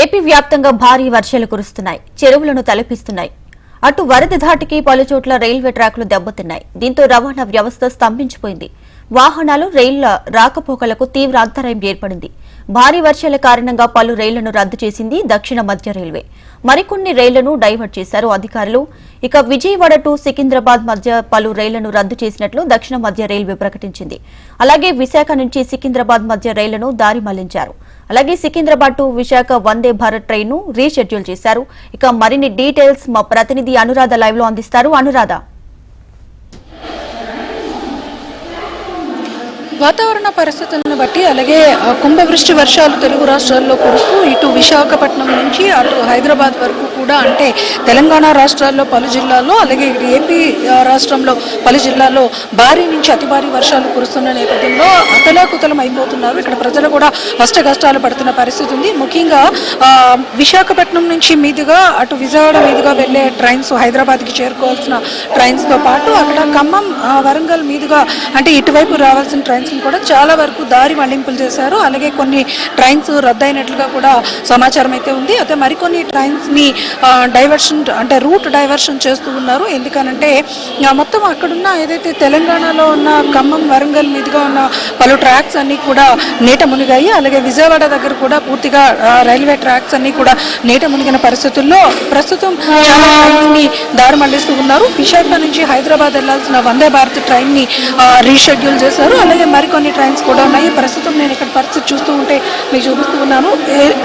AP వ్యాప్తంగా భారీ వర్షాలు కురుస్తున్నాయి. చెరువులను తలపిస్తున్నాయి. అటు వరద ధాటికి పలుచోట్ల రైల్వే ట్రాక్లు దెబ్బతిన్నాయి. దీంతో రవాణా వ్యవస్థ స్తంభించిపోయింది. వాహనాలు రైళ్ళ రాకపోకలకు తీవ్ర అంతరాయం ఏర్పడింది. భారీ వర్షాల కారణంగా పలు రైళ్ళను రద్దు చేసింది దక్షిణ మధ్య రైల్వే. మరికొన్ని రైళ్ళను డైవర్ట్ చేశారు అధికారులు. ఇక విజయవాడ టు సికింద్రాబాద్ మధ్య పలు రైళ్ళను రద్దు చేసినట్లు దక్షిణ మధ్య రైల్వే ప్రకటించింది. అలాగే విశాఖ నుంచి సికింద్రాబాద్ మధ్య రైళ్ళను దారి మళ్ళించారు. అలాగే సికింద్రాబాద్ టు విశాఖ వందే భారత్ ట్రైన్ను రీషెడ్యూల్ చేశారు. ఇక మరిన్ని డీటెయిల్స్ మా ప్రతినిధి అనురాధ లైవ్లో అందిస్తారు. అనురాధ. వాతావరణ పరిస్థితులను బట్టి అలాగే కుంభవృష్టి వర్షాలు తెలుగు రాష్ట్రాల్లో కురుస్తూ ఇటు విశాఖపట్నం నుంచి అటు హైదరాబాద్ వరకు కూడా అంటే తెలంగాణ రాష్ట్రాల్లో పలు జిల్లాల్లో అలాగే ఏపీ రాష్ట్రంలో పలు జిల్లాల్లో భారీ నుంచి అతి భారీ వర్షాలు కురుస్తున్న నేపథ్యంలో అతలాకుతలం అయిపోతున్నారు. ఇక్కడ ప్రజలు కూడా అష్ట కష్టాలు పడుతున్న పరిస్థితి ఉంది. ముఖ్యంగా విశాఖపట్నం నుంచి మీదుగా అటు విజయవాడ మీదుగా వెళ్ళే ట్రైన్స్ హైదరాబాద్కి చేరుకోవాల్సిన ట్రైన్స్తో పాటు అక్కడ ఖమ్మం వరంగల్ మీదుగా అంటే ఇటువైపు రావాల్సిన ట్రైన్స్ కూడా చాలా వరకు దారి మళ్ళింపులు చేశారు. అలాగే కొన్ని ట్రైన్స్ రద్దయినట్లుగా కూడా సమాచారం అయితే ఉంది. అయితే మరికొన్ని ట్రైన్స్ని డైవర్షన్ అంటే రూట్ డైవర్షన్ చేస్తూ ఉన్నారు. ఎందుకనంటే మొత్తం అక్కడున్న ఏదైతే తెలంగాణలో ఉన్న ఖమ్మం వరంగల్ మీదుగా ఉన్న పలు ట్రాక్స్ అన్ని కూడా నీట మునిగాయి. అలాగే విజయవాడ దగ్గర కూడా పూర్తిగా రైల్వే ట్రాక్స్ అన్ని కూడా నీట మునిగిన పరిస్థితుల్లో ప్రస్తుతం చాలా ట్రైన్స్ దారి మళ్ళిస్తూ ఉన్నారు. విశాఖ నుంచి హైదరాబాద్ వెళ్ళాల్సిన వందే భారత్ ట్రైన్ని రీషెడ్యూల్ చేశారు. అలాగే మరికొన్ని ట్రైన్స్ కూడా ఉన్నాయి. ప్రస్తుతం నేను ఇక్కడ పరిస్థితి చూస్తూ మీకు చూపిస్తూ ఉన్నాను.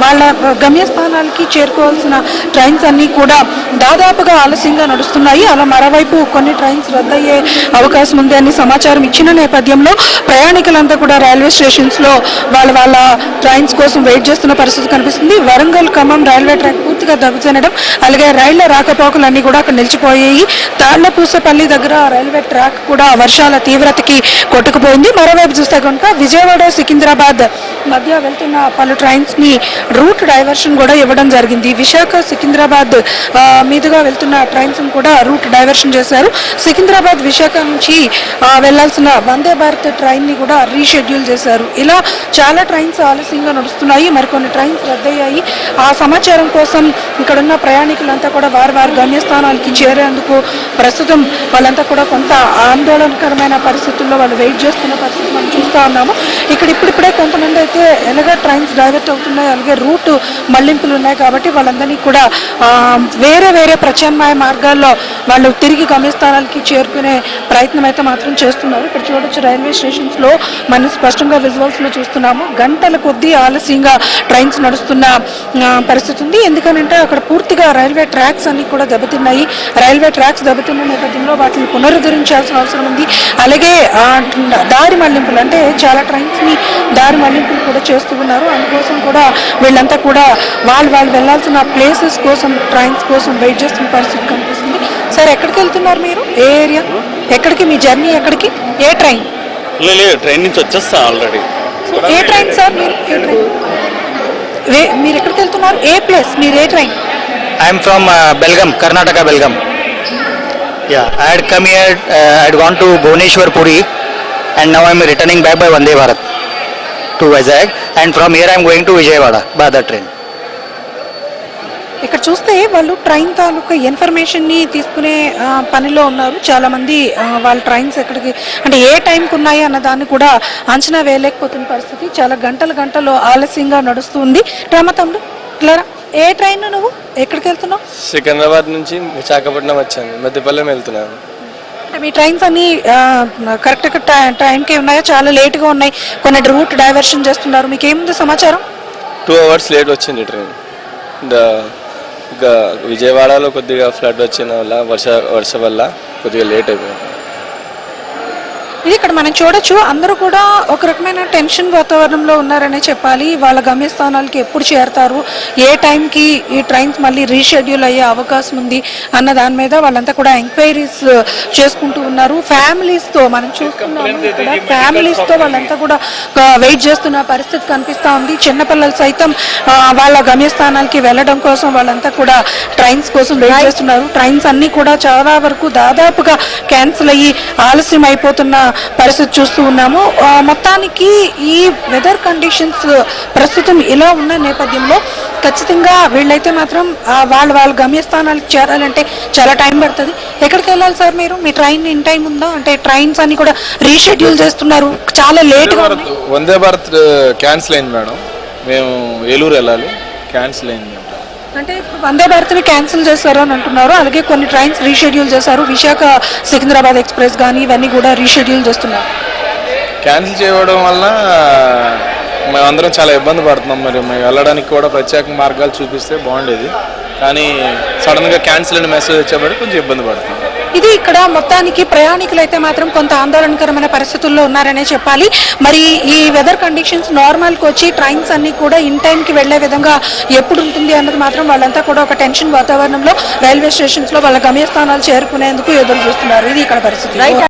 వాళ్ళ గమ్యస్థానాలకి చేరుకోవాల్సిన ట్రైన్స్ అన్నీ కూడా దాదాపుగా ఆలస్యంగా నడుస్తున్నాయి. అలా మరోవైపు కొన్ని ట్రైన్స్ రద్దయ్యే అవకాశం ఉంది అని సమాచారం ఇచ్చిన నేపథ్యంలో ప్రయాణికులంతా కూడా రైల్వే స్టేషన్స్లో వాళ్ళ వాళ్ళ ట్రైన్స్ కోసం వెయిట్ చేస్తున్న పరిస్థితి కనిపిస్తుంది. వరంగల్ ఖమ్మం రైల్వే ట్రాక్ పూర్తిగా దెబ్బతినడం అలాగే రైళ్ళ రాకపోకలన్నీ కూడా అక్కడ నిలిచిపోయాయి. తాళ్ళపూసపల్లి దగ్గర రైల్వే ట్రాక్ కూడా వర్షాల తీవ్రతకి కొట్టుకుపోయింది. మరోవైపు చూస్తే కనుక విజయవాడ సికింద్రాబాద్ మధ్య వెళ్తున్న పలు ట్రైన్స్ని రూట్ డైవర్షన్ కూడా ఇవ్వడం జరిగింది. విశాఖ సికింద్రాబాద్ మీదుగా వెళ్తున్న ట్రైన్స్ని కూడా రూట్ డైవర్షన్ చేశారు. సికింద్రాబాద్ విశాఖ నుంచి వెళ్ళాల్సిన వందే భారత్ ట్రైన్ని కూడా రీషెడ్యూల్ చేశారు. ఇలా చాలా ట్రైన్స్ ఆలస్యంగా నడుస్తున్నాయి. మరికొన్ని ట్రైన్స్ రద్దయ్యాయి. ఆ సమాచారం కోసం ఇక్కడున్న ప్రయాణికులంతా కూడా వారి వారి గమ్యస్థానాలకి చేరేందుకు ప్రస్తుతం వాళ్ళంతా కూడా కొంత ఆందోళనకరమైన పరిస్థితుల్లో వాళ్ళు వెయిట్ చేస్తున్న పరిస్థితి మనం చూస్తూ ఉన్నాము. ఇక్కడ ఇప్పుడిప్పుడే కొంతమంది అయితే ఎలాగ ట్రైన్స్ డైవర్ట్ అవుతున్నాయి. అలాగే రూట్ మళ్ళింపులు ఉన్నాయి కాబట్టి వాళ్ళందరినీ కూడా వేరే వేరే ప్రత్యామ్నాయ మార్గాల్లో వాళ్ళు తిరిగి గమ్యస్థానాలకి చేరుకునే ప్రయత్నం అయితే మాత్రం చేస్తున్నారు. ఇక్కడ చూడొచ్చు రైల్వే స్టేషన్స్లో మనం స్పష్టంగా విజువల్స్లో చూస్తున్నాము. గంటల కొద్దీ ఆలస్యంగా ట్రైన్స్ నడుస్తున్న పరిస్థితి ఉంది. ఎందుకనంటే అక్కడ పూర్తిగా రైల్వే ట్రాక్స్ అన్ని కూడా దెబ్బతిన్నాయి. రైల్వే ట్రాక్స్ దెబ్బతిన్న నేపథ్యంలో వాటిని పునరుద్ధరించాల్సిన అవసరం ఉంది. అలాగే దారి మళ్ళింపులు అంటే చాలా ట్రైన్స్ని దారి మళ్ళింపులు కూడా చేస్తూ ఉన్నారు. అందుకోసం కూడా వీళ్ళంతా కూడా వాళ్ళు వాళ్ళు వెళ్ళాల్సిన ప్లేసెస్ కోసం ట్రైన్స్ కోసం వెయిట్ చేస్తున్న పరిస్థితి కనిపిస్తుంది. సార్ ఎక్కడికి వెళ్తున్నారు మీరు? ఏ ఏరియా? ఎక్కడికి? మీ జర్నీ ఎక్కడికి? ఏ ట్రైన్? లేదు ట్రైన్ నుంచి వచ్చేస్తా ఆల్రెడీ. ఏ ట్రైన్ సార్ మీరు? మీరు ఎక్కడికి వెళ్తున్నారు? ఏ ప్లేస్? మీరు ఏ train? I'm from Belgaum Karnataka Belgaum yeah I had come here I had gone to Bhubaneswar Puri and now I'm returning back by Vande Bharat to Vizag and from here I'm going to Vijayawada by the train ఇక్కడ చూస్తే వాళ్ళు train తాలూకా ఇన్ఫర్మేషన్ని తీసుకునే పనిలో ఉన్నారు చాలామంది వాళ్ళ trains ఎక్కడికి అంటే ఏ టైంకి ఉన్నాయి అన్న దాన్ని కూడా అంచనా వేయలేకపోతున్న పరిస్థితి చాలా గంటలు గంటలు ఆలస్యంగా నడుస్తుంది రామతంలో క్లారా ఏ ట్రైన్ నువ్వు? ఎక్కడికి వెళ్తున్నావు? సికింద్రాబాద్ నుంచి విశాఖపట్నం వచ్చాను. మధ్యపల్లెం వెళ్తున్నాను. అంటే మీ ట్రైన్స్ అన్ని కరెక్ట్ టైంకి ఉన్నాయా? చాలా లేట్గా ఉన్నాయి. కొన్ని రూట్ డైవర్షన్ చేస్తున్నారు. మీకు ఏముంది సమాచారం? టూ అవర్స్ లేట్ వచ్చింది ట్రైన్. విజయవాడలో కొద్దిగా ఫ్లడ్ వచ్చిన వల్ల వర్ష వర్ష వల్ల కొద్దిగా లేట్ అయిపోయింది. ఇది ఇక్కడ మనం చూడొచ్చు అందరూ కూడా ఒక రకమైన టెన్షన్ వాతావరణంలో ఉన్నారనే చెప్పాలి. వాళ్ళ గమ్యస్థానాలకి ఎప్పుడు చేరతారు? ఏ టైంకి ఈ ట్రైన్స్ మళ్ళీ రీషెడ్యూల్ అయ్యే అవకాశం ఉంది అన్న దాని మీద వాళ్ళంతా కూడా ఎంక్వైరీస్ చేసుకుంటూ ఉన్నారు. ఫ్యామిలీస్తో మనం చూస్తున్నాము ఇక్కడ. ఫ్యామిలీస్తో వాళ్ళంతా కూడా వెయిట్ చేస్తున్న పరిస్థితి కనిపిస్తూ ఉంది. చిన్నపిల్లలు సైతం వాళ్ళ గమ్యస్థానాలకి వెళ్ళడం కోసం వాళ్ళంతా కూడా ట్రైన్స్ కోసం వెయిట్ చేస్తున్నారు. ట్రైన్స్ అన్ని కూడా చాలా వరకు దాదాపుగా క్యాన్సిల్ అయ్యి ఆలస్యం అయిపోతున్న పరిస్థితి చూస్తూ ఉన్నాము. మొత్తానికి ఈ వెదర్ కండిషన్స్ ప్రస్తుతం ఇలా ఉన్న నేపథ్యంలో ఖచ్చితంగా వీళ్ళైతే మాత్రం వాళ్ళు వాళ్ళ గమ్యస్థానాలకు చేరాలంటే చాలా టైం పడుతుంది. ఎక్కడికి వెళ్ళాలి సార్ మీరు? మీ ట్రైన్ ఇన్ టైం ఉందా? అంటే ట్రైన్స్ అన్ని కూడా రీషెడ్యూల్ చేస్తున్నారు. చాలా లేట్గా వందే భారత్ క్యాన్సిల్ uh, అయింది మేడం. మేము ఏలూరు వెళ్ళాలి. క్యాన్సిల్ అయింది. అంటే ఇప్పుడు వందే భారత్ని క్యాన్సిల్ చేశారు అని అంటున్నారు. అలాగే కొన్ని ట్రైన్స్ రీషెడ్యూల్ చేశారు. విశాఖ సికింద్రాబాద్ ఎక్స్ప్రెస్ కానీ ఇవన్నీ కూడా రీషెడ్యూల్ చేస్తున్నారు. క్యాన్సిల్ చేయడం వల్ల మేమందరం చాలా ఇబ్బంది పడుతున్నాం. మరి మేము వెళ్ళడానికి కూడా ప్రత్యేక మార్గాలు చూపిస్తే బాగుండేది. కానీ సడన్గా క్యాన్సిల్ అయిన మెసేజ్ వచ్చేప్పటికి కొంచెం ఇబ్బంది పడుతున్నాం. ఇది ఇక్కడ మొత్తానికి ప్రయాణికులు అయితే మాత్రం కొంత ఆందోళనకరమైన పరిస్థితుల్లో ఉన్నారనే చెప్పాలి. మరి ఈ వెదర్ కండిషన్స్ నార్మల్కి వచ్చి ట్రైన్స్ అన్ని కూడా ఇన్ టైంకి వెళ్ళే విధంగా ఎప్పుడు ఉంటుంది అన్నది మాత్రం వాళ్ళంతా కూడా ఒక టెన్షన్ వాతావరణంలో రైల్వే స్టేషన్స్లో వాళ్ళ గమ్యస్థానాలు చేరుకునేందుకు ఎదురు చూస్తున్నారు. ఇది ఇక్కడ పరిస్థితి.